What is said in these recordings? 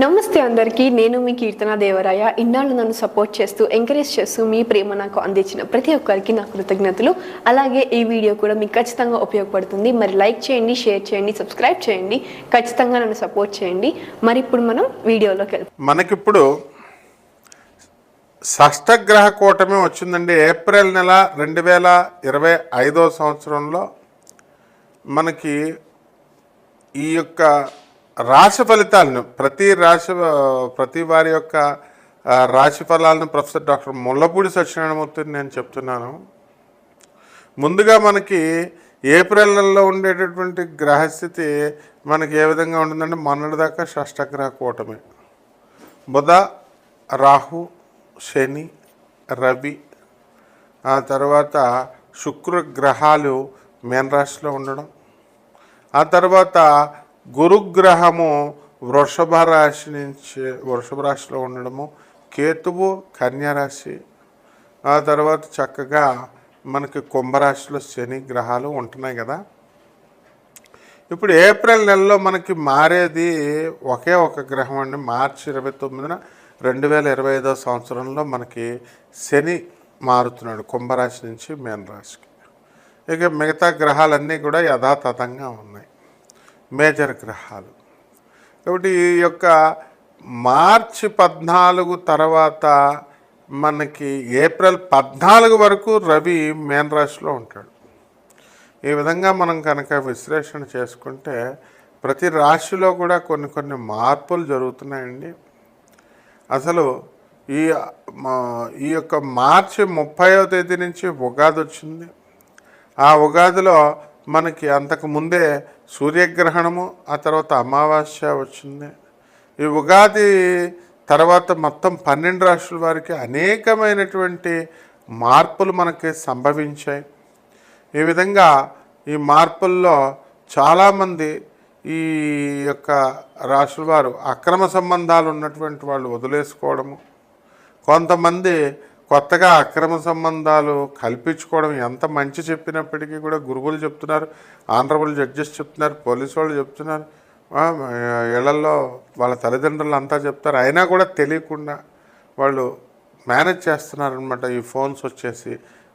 నమస్తే అందరికీ నేను మీ కీర్తన దేవరాయ. ఇన్నాళ్ళు నన్ను సపోర్ట్ చేస్తూ ఎంకరేజ్ చేస్తూ మీ ప్రేమ నాకు అందించిన ప్రతి ఒక్కరికి నా కృతజ్ఞతలు. అలాగే ఈ వీడియో కూడా మీకు ఖచ్చితంగా ఉపయోగపడుతుంది. మరి లైక్ చేయండి షేర్ చేయండి సబ్స్క్రైబ్ చేయండి. ఖచ్చితంగా నన్ను సపోర్ట్ చేయండి. మరి ఇప్పుడు మనం వీడియోలోకి వెళ్తాం మనకిప్పుడు షష్టగ్రహ కూటమి వచ్చిందండి. ఏప్రిల్ నెల రెండు వేల ఇరవై ఐదో సంవత్సరంలో మనకి ఈ యొక్క రాశి ఫలితాలను ప్రతి రాశి ప్రతి వారి యొక్క రాశి ఫలాలను ప్రొఫెసర్ డాక్టర్ ముల్లపూడి సత్యనారాయణమూర్తిని నేను చెప్తున్నాను. ముందుగా మనకి ఏప్రిల్ నెలలో ఉండేటటువంటి గ్రహస్థితి మనకి ఏ విధంగా ఉంటుందంటే మొన్నటిదాకా షష్టగ్రహ కూటమి. బుధ రాహు శని రవి ఆ తర్వాత శుక్ర గ్రహాలు మేన రాశిలో ఉండడం. ఆ తర్వాత గురుగ్రహము వృషభ రాశి నుంచి వృషభ రాశిలో ఉండడము కేతువు కన్యారాశి ఆ తర్వాత చక్కగా మనకి కుంభరాశిలో శని గ్రహాలు ఉంటున్నాయి కదా. ఇప్పుడు ఏప్రిల్ నెలలో మనకి మారేది ఒకే ఒక గ్రహం అండి. మార్చి ఇరవై తొమ్మిదిన రెండు వేల ఇరవై ఐదో సంవత్సరంలో మనకి శని మారుతున్నాడు కుంభరాశి నుంచి మేనరాశికి. ఇక మిగతా గ్రహాలన్నీ కూడా యథాతథంగా ఉన్నాయి. మేజర్ గ్రహాలు. కాబట్టి ఈ యొక్క మార్చి పద్నాలుగు తర్వాత మనకి ఏప్రిల్ పద్నాలుగు వరకు రవి మేన్ రాశిలో ఉంటాడు. ఈ విధంగా మనం కనుక విశ్లేషణ చేసుకుంటే ప్రతి రాశిలో కూడా కొన్ని కొన్ని మార్పులు జరుగుతున్నాయండి. అసలు ఈ మా- ఈ యొక్క మార్చి ముప్పైవ తేదీ నుంచి ఉగాది వచ్చింది. ఆ ఉగాదిలో మనకి అంతకు ముందే సూర్యగ్రహణము ఆ తర్వాత అమావాస్య వచ్చింది. ఈ ఉగాది తర్వాత మొత్తం పన్నెండు రాష్ట్రాల వారికి అనేకమైనటువంటి మార్పులు మనకి సంభవించాయి. ఈ విధంగా ఈ మార్పుల్లో చాలామంది ఈ యొక్క రాశుల వారు అక్రమ సంబంధాలు ఉన్నటువంటి వాళ్ళు వదిలేసుకోవడము కొంతమంది కొత్తగా అక్రమ సంబంధాలు కల్పించుకోవడం ఎంత మంచి చెప్పినప్పటికీ కూడా గురువులు చెప్తున్నారు ఆనరబుల్ జడ్జెస్ చెప్తున్నారు పోలీసు వాళ్ళు చెప్తున్నారు. ఇళ్ళలో వాళ్ళ తల్లిదండ్రులు అంతా చెప్తారు. అయినా కూడా తెలియకుండా వాళ్ళు మేనేజ్ చేస్తున్నారనమాట ఈ ఫోన్స్ వచ్చేసి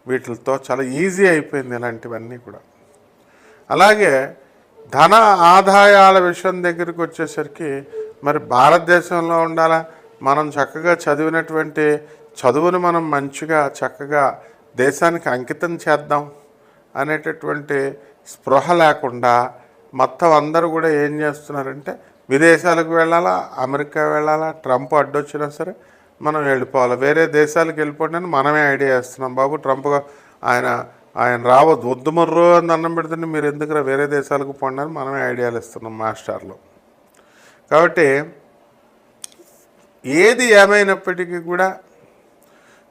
వీటితో చాలా ఈజీ అయిపోయింది ఇలాంటివన్నీ కూడా. అలాగే ధన ఆదాయాల విషయం దగ్గరికి వచ్చేసరికి మరి భారతదేశంలో ఉండాలా? మనం చక్కగా చదివినటువంటి చదువును మనం మంచిగా చక్కగా దేశానికి అంకితం చేద్దాం అనేటటువంటి స్పృహ లేకుండా మొత్తం అందరూ కూడా ఏం చేస్తున్నారంటే విదేశాలకు వెళ్ళాలా అమెరికా వెళ్ళాలా ట్రంప్ అడ్డొచ్చినా సరే మనం వెళ్ళిపోవాలి. వేరే దేశాలకు వెళ్ళిపోండి మనమే ఐడియా ఇస్తున్నాం బాబు ట్రంప్ ఆయన ఆయన రావద్దు వద్దు మర్రు అని అన్నం పెడుతుంటే మీరు ఎందుకు వేరే దేశాలకు పోండి అని మనమే ఐడియాలు ఇస్తున్నాం మాస్టర్లు. కాబట్టి ఏది ఏమైనప్పటికీ కూడా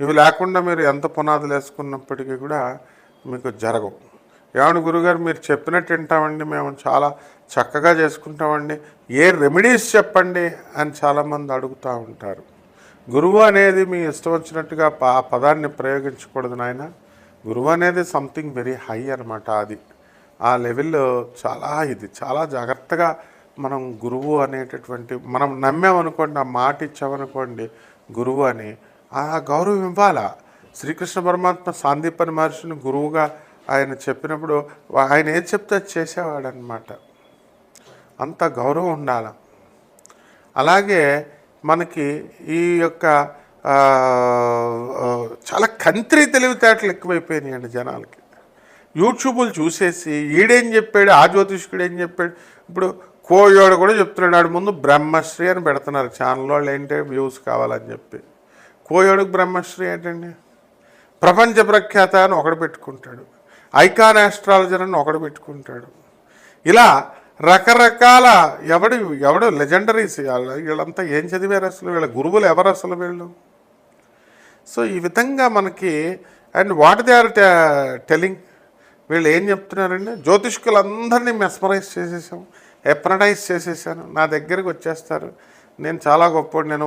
ఇవి లేకుండా మీరు ఎంత పునాదులు వేసుకున్నప్పటికీ కూడా మీకు జరగవు. ఏమన్నా గురుగారు మీరు చెప్పినట్టు వింటామండి మేము చాలా చక్కగా చేసుకుంటామండి. ఏ రెమెడీస్ చెప్పండి అని చాలామంది అడుగుతూ ఉంటారు. గురువు అనేది మీ ఇష్టం వచ్చినట్టుగా ఆ పదాన్ని ప్రయోగించకూడదు నాయన. గురువు అనేది సంథింగ్ వెరీ హై అనమాట అది. ఆ లెవెల్లో చాలా ఇది చాలా జాగ్రత్తగా మనం గురువు అనేటటువంటి మనం నమ్మామనుకోండి ఆ మాట ఇచ్చామనుకోండి గురువు అని ఆ గౌరవం ఇవ్వాలా? శ్రీకృష్ణ పరమాత్మ సాందీపని మహర్షిని గురువుగా ఆయన చెప్పినప్పుడు ఆయన ఏది చెప్తే చేసేవాడనమాట చేసేవాడు అనమాట అంత గౌరవం ఉండాలి. అలాగే మనకి ఈ యొక్క చాలా కంత్రి తెలివితేటలు ఎక్కువైపోయినాయండి జనాలకి. యూట్యూబులు చూసేసి ఈడేం చెప్పాడు ఆ జ్యోతిష్కుడు ఏం చెప్పాడు ఇప్పుడు కోయోడు కూడా చెప్తున్నాడు ముందు బ్రహ్మశ్రీ అని పెడుతున్నారు. ఛానల్ వాళ్ళు ఏంటంటే వ్యూస్ కావాలని చెప్పి. కోయోడుకు బ్రహ్మశ్రీ ఏంటండి? ప్రపంచ ప్రఖ్యాత అని ఒకడు పెట్టుకుంటాడు. ఐకాన్ ఆస్ట్రాలజర్ అని ఒకడు పెట్టుకుంటాడు. ఇలా రకరకాల ఎవడు ఎవడు లెజెండరీస్ వీళ్ళంతా ఏం చదివారు అసలు? వీళ్ళ గురువులు ఎవరు అసలు వీళ్ళు? సో ఈ విధంగా మనకి and what they are telling వీళ్ళు ఏం చెప్తున్నారండి జ్యోతిష్కులందరినీ మెస్మరైజ్ చేసేసాం ఎప్రడైజ్ చేసేసాను. నా దగ్గరికి వచ్చేస్తారు. నేను చాలా గొప్ప నేను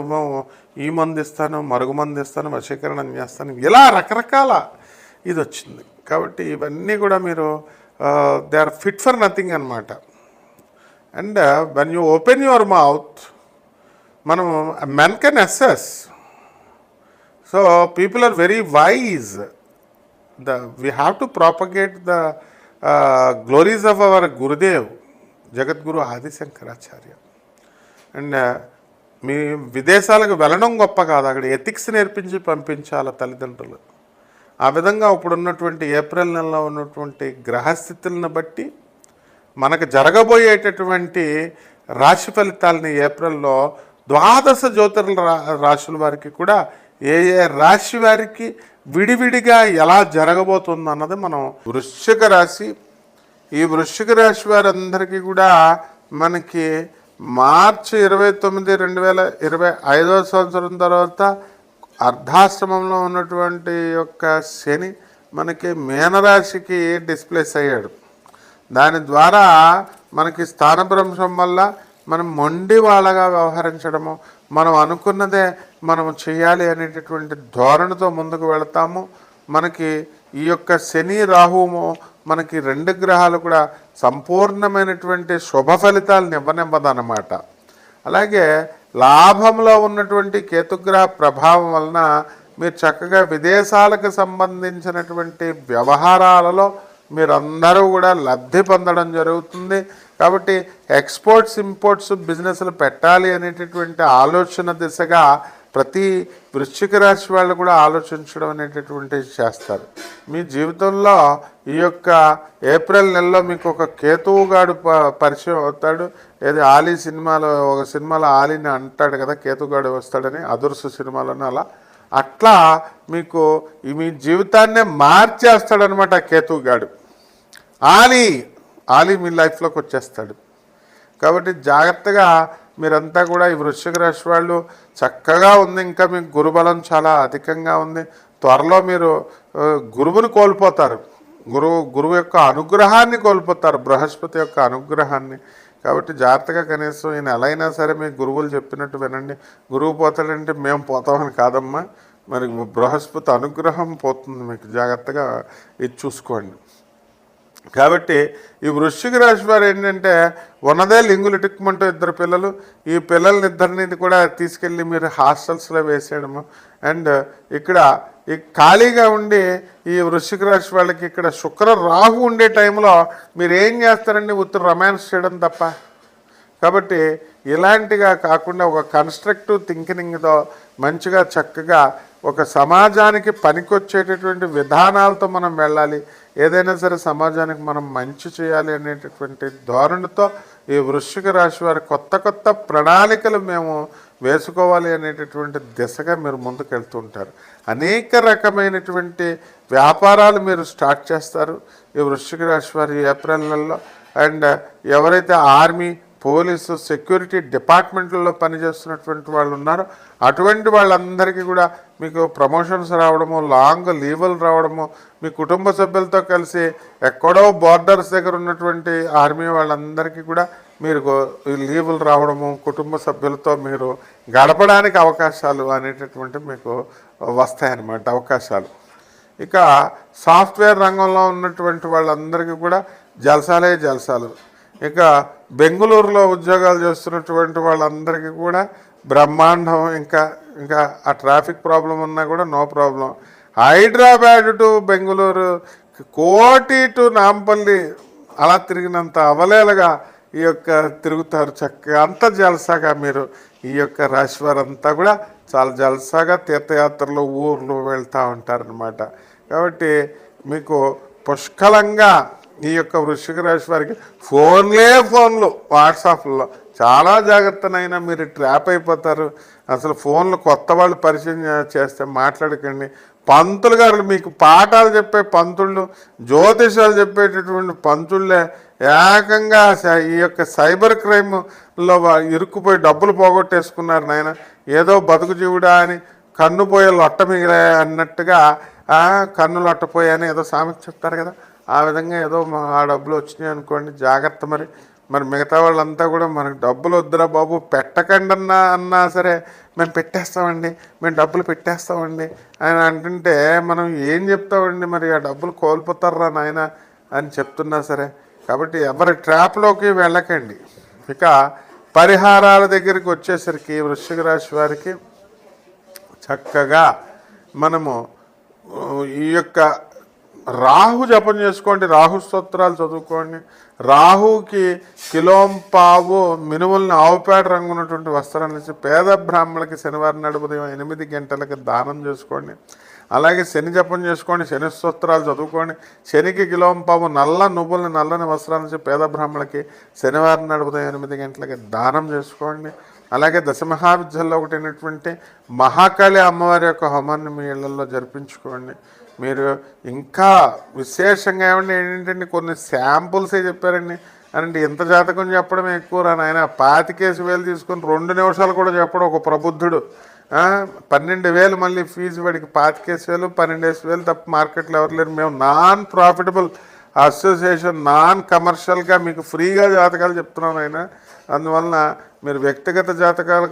ఈ మంది ఇస్తాను మరుగు మంది ఇస్తాను వశీకరణం చేస్తాను. ఇలా రకరకాల ఇది వచ్చింది. కాబట్టి ఇవన్నీ కూడా మీరు they are fit for nothing అనమాట and when you open your mouth మనం men can assess so people are very wise the we have to propagate the glories of our Gurudev Jagadguru Adi Shankaracharya and మీ విదేశాలకు వెళ్ళడం గొప్ప కాదు. అక్కడ ethics నేర్పించి పంపించాలి తల్లిదండ్రులు. ఆ విధంగా ఇప్పుడు ఉన్నటువంటి ఏప్రిల్ నెలలో ఉన్నటువంటి గ్రహస్థితులను బట్టి మనకు జరగబోయేటటువంటి రాశి ఫలితాలని ఏప్రిల్లో ద్వాదశ జ్యోతిర్ల రా- రాశుల వారికి కూడా ఏ ఏ రాశి వారికి విడివిడిగా ఎలా జరగబోతుంది అన్నది మనం వృశ్చిక రాశి. ఈ వృశ్చిక రాశి వారందరికీ కూడా మనకి మార్చి ఇరవై తొమ్మిది రెండు వేల ఇరవై ఐదవ సంవత్సరం తర్వాత అర్ధాశ్రమంలో ఉన్నటువంటి యొక్క శని మనకి మీనరాశికి డిస్ప్లేస్ అయ్యాడు. దాని ద్వారా మనకి స్థానభ్రంశం వల్ల మనం మొండి వాళ్ళగా వ్యవహరించడము మనం అనుకున్నదే మనం చేయాలి అనేటటువంటి ధోరణితో ముందుకు వెళతాము. మనకి ఈ యొక్క శని రాహువు మనకి రెండు గ్రహాలు కూడా సంపూర్ణమైనటువంటి శుభ ఫలితాలను ఇవ్వనివ్వదన్నమాట అలాగే లాభంలో ఉన్నటువంటి కేతుగ్రహ ప్రభావం వలన మీరు చక్కగా విదేశాలకు సంబంధించినటువంటి వ్యవహారాలలో మీరందరూ కూడా లబ్ధి పొందడం జరుగుతుంది. కాబట్టి ఎక్స్పోర్ట్స్ ఇంపోర్ట్స్ బిజినెస్లు పెట్టాలి అనేటటువంటి ఆలోచన దిశగా ప్రతి వృశ్చిక రాశి వాళ్ళు కూడా ఆలోచించడం అనేటటువంటిది చేస్తారు. మీ జీవితంలో ఈ యొక్క ఏప్రిల్ నెలలో మీకు ఒక కేతువుగాడు ప- పరిచయం అవుతాడు. ఏది ఆలీ సినిమాలో ఒక సినిమాలో ఆలీని అంటాడు కదా కేతుగాడు వస్తాడని అదుర్సు సినిమాలోనే అలా. అట్లా మీకు మీ జీవితాన్నే మార్చేస్తాడనమాట కేతుగాడు ఆలీ ఆలీ మీ లైఫ్లోకి వచ్చేస్తాడు. కాబట్టి జాగ్రత్తగా మీరంతా కూడా ఈ వృశ్చిక రాశి వాళ్ళు చక్కగా ఉంది. ఇంకా మీకు గురుబలం చాలా అధికంగా ఉంది. త్వరలో మీరు గురువుని కోల్పోతారు. గురువు గురువు యొక్క అనుగ్రహాన్ని కోల్పోతారు. బృహస్పతి యొక్క అనుగ్రహాన్ని. కాబట్టి జాగ్రత్తగా కనీసం ఈయన ఎలా అయినా సరే మీ గురువులు చెప్పినట్టు వినండి. గురువు పోతాడంటే మేము పోతామని కాదమ్మా. మరి బృహస్పతి అనుగ్రహం పోతుంది. మీకు జాగ్రత్తగా ఇది చూసుకోండి. కాబట్టి ఈ వృశ్చిక రాశి వారు ఏంటంటే ఉన్నదే లింగులు టిక్కుమంటూ ఇద్దరు పిల్లలు. ఈ పిల్లల్ని ఇద్దరిని కూడా తీసుకెళ్ళి మీరు హాస్టల్స్లో వేసేయడము. అండ్ ఇక్కడ ఈ ఖాళీగా ఉండి ఈ వృశ్చిక రాశి వాళ్ళకి ఇక్కడ శుక్ర రాహు ఉండే టైంలో మీరు ఏం చేస్తారండి? ఉత్తర రొమాన్స్ చేయడం తప్ప. కాబట్టి ఇలాంటిగా కాకుండా ఒక కన్స్ట్రక్టివ్ థింకింగ్తో మంచిగా చక్కగా ఒక సమాజానికి పనికొచ్చేటటువంటి విధానాలతో మనం వెళ్ళాలి. ఏదైనా సరే సమాజానికి మనం మంచి చేయాలి అనేటటువంటి ధోరణితో ఈ వృశ్చిక రాశి వారి కొత్త కొత్త ప్రణాళికలు మేము వేసుకోవాలి అనేటటువంటి దిశగా మీరు ముందుకు వెళ్తుంటారు అనేక రకమైనటువంటి వ్యాపారాలు మీరు స్టార్ట్ చేస్తారు ఈ వృశ్చిక రాశి వారి ఏప్రిల్ నెలలో. అండ్ ఎవరైతే ఆర్మీ పోలీసు సెక్యూరిటీ డిపార్ట్మెంట్లలో పనిచేస్తున్నటువంటి వాళ్ళు ఉన్నారు. అటువంటి వాళ్ళందరికీ కూడా మీకు ప్రమోషన్స్ రావడము లాంగ్ లీవులు రావడము మీ కుటుంబ సభ్యులతో కలిసి ఎక్కడో బార్డర్స్ దగ్గర ఉన్నటువంటి ఆర్మీ వాళ్ళందరికీ కూడా మీరు ఈ లీవులు రావడము కుటుంబ సభ్యులతో మీరు గడపడానికి అవకాశాలు అనేటటువంటి మీకు వస్తాయన్నమాట అవకాశాలు. ఇక సాఫ్ట్వేర్ రంగంలో ఉన్నటువంటి వాళ్ళందరికీ కూడా జలసాలే జలసాలు. ఇక బెంగళూరులో ఉద్యోగాలు చేస్తున్నటువంటి వాళ్ళందరికీ కూడా బ్రహ్మాండం ఇంకా ఇంకా ఆ ట్రాఫిక్ ప్రాబ్లం ఉన్నా కూడా no problem. Hyderabad to Bengaluru Koti to Nampally అలా తిరిగినంత అవలేలుగా ఈ యొక్క తిరుగుతారు చక్కగా. అంత జలసాగా మీరు ఈ యొక్క రాశి వారంతా కూడా చాలా జలసాగా తీర్థయాత్రలు ఊర్లు వెళ్తూ ఉంటారనమాట కాబట్టి మీకు పుష్కలంగా ఈ యొక్క వృశ్చిక రాశి వారికి ఫోన్లే ఫోన్లు వాట్సాప్లో. చాలా జాగ్రత్తనైనా మీరు ట్రాప్ అయిపోతారు. అసలు ఫోన్లు కొత్త వాళ్ళు పరిచయం చేస్తే మాట్లాడకండి. పంతులు గారు మీకు పాఠాలు చెప్పే పంతుళ్ళు జ్యోతిషాలు చెప్పేటటువంటి పంతుళ్ళే ఏకంగా ఈ యొక్క సైబర్ క్రైమ్లో ఇరుక్కుపోయి డబ్బులు పోగొట్టేసుకున్నారు నాయన. ఏదో బతుకు జీవుడా అని కన్ను పోయే లొట్ట మిగిలే అన్నట్టుగా కన్ను లొట్టపోయాయని ఏదో సామెత చెప్తారు కదా. ఆ విధంగా ఏదో మా ఆ డబ్బులు వచ్చినాయి అనుకోండి జాగ్రత్త మరి. మరి మిగతా వాళ్ళంతా కూడా మనకు డబ్బులు వద్దురా బాబు పెట్టకండి అన్నా అన్నా సరే. మేము పెట్టేస్తామండి మేము డబ్బులు పెట్టేస్తామండి అని అంటుంటే మనం ఏం చెప్తామండి మరి? ఆ డబ్బులు కోల్పోతారా నాయన అని చెప్తున్నా సరే. కాబట్టి ఎవరి ట్రాప్లోకి వెళ్ళకండి. ఇక పరిహారాల దగ్గరికి వచ్చేసరికి వృశ్చిక రాశి వారికి చక్కగా మనము ఈ యొక్క రాహు జపం చేసుకోండి రాహు స్తోత్రాలు చదువుకోండి. రాహుకి కిలోంపావు మినుముల్ని ఆవుపేట రంగు ఉన్నటువంటి వస్త్రాలు ఇచ్చి పేద బ్రాహ్మణులకి శనివారం నాడు ఉదయం ఎనిమిది గంటలకు దానం చేసుకోండి. అలాగే శని జపం చేసుకోండి శని స్తోత్రాలు చదువుకోండి. శనికి కిలోంపావు నల్ల నువ్వుల్ని నల్లని వస్త్రాలు ఇచ్చి పేద బ్రాహ్మణులకి శనివారం నాడు ఉదయం ఎనిమిది గంటలకి దానం చేసుకోండి. అలాగే దశమహావిద్యల్లో ఒకటి అయినటువంటి మహాకాళి అమ్మవారి యొక్క హోమాన్ని మీ ఇళ్ళలో జరిపించుకోండి. మీరు ఇంకా విశేషంగా ఏమండి ఏంటంటే కొన్ని శాంపుల్సే చెప్పారండి. అంటే ఇంత జాతకం చెప్పడం ఎక్కువ రా నాయన. పాతికేసి వేలు తీసుకొని రెండు నిమిషాలు కూడా చెప్పడం ఒక ప్రబుద్ధుడు. పన్నెండు వేలు మళ్ళీ ఫీజు వాడికి పాతికేసి వేలు పన్నెండేసి వేలు తప్ప మార్కెట్లో ఎవరు లేరు. మేము నాన్ ప్రాఫిటబుల్ అసోసియేషన్ నాన్ కమర్షియల్గా మీకు ఫ్రీగా జాతకాలు చెప్తున్నాను ఆయన అందువలన మీరు వ్యక్తిగత జాతకాలు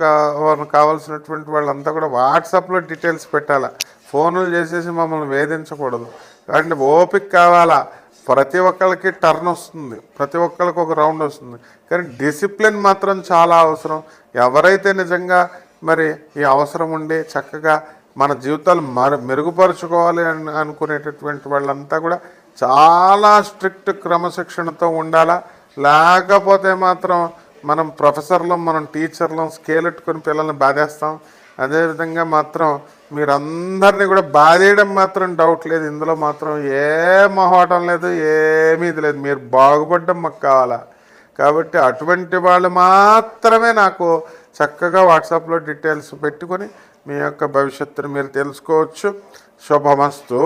కావాల్సినటువంటి వాళ్ళంతా కూడా వాట్సాప్లో డీటెయిల్స్ పెట్టాలా? ఫోన్లు చేసేసి మమ్మల్ని వేధించకూడదు. కాబట్టి ఓపిక కావాలా? ప్రతి ఒక్కరికి టర్న్ వస్తుంది. ప్రతి ఒక్కరికి ఒక రౌండ్ వస్తుంది. కానీ డిసిప్లిన్ మాత్రం చాలా అవసరం. ఎవరైతే నిజంగా మరి ఈ అవసరం ఉండి చక్కగా మన జీవితాలు మరు మెరుగుపరుచుకోవాలి అని అనుకునేటటువంటి వాళ్ళంతా కూడా చాలా స్ట్రిక్ట్ క్రమశిక్షణతో ఉండాలా? లేకపోతే మాత్రం మనం ప్రొఫెసర్లం మనం టీచర్లం స్కేల్ ఎట్టుకొని పిల్లల్ని బాధేస్తాం. అదేవిధంగా మాత్రం మీరందరినీ కూడా బాధేయడం మాత్రం డౌట్ లేదు. ఇందులో మాత్రం ఏ మొహోటం లేదు ఏమీ ఇది లేదు. మీరు బాగుపడడం మాకు కావాలా? కాబట్టి అటువంటి వాళ్ళు మాత్రమే నాకు చక్కగా వాట్సాప్లో డీటెయిల్స్ పెట్టుకొని మీ యొక్క భవిష్యత్తును మీరు తెలుసుకోవచ్చు. శుభమస్తు.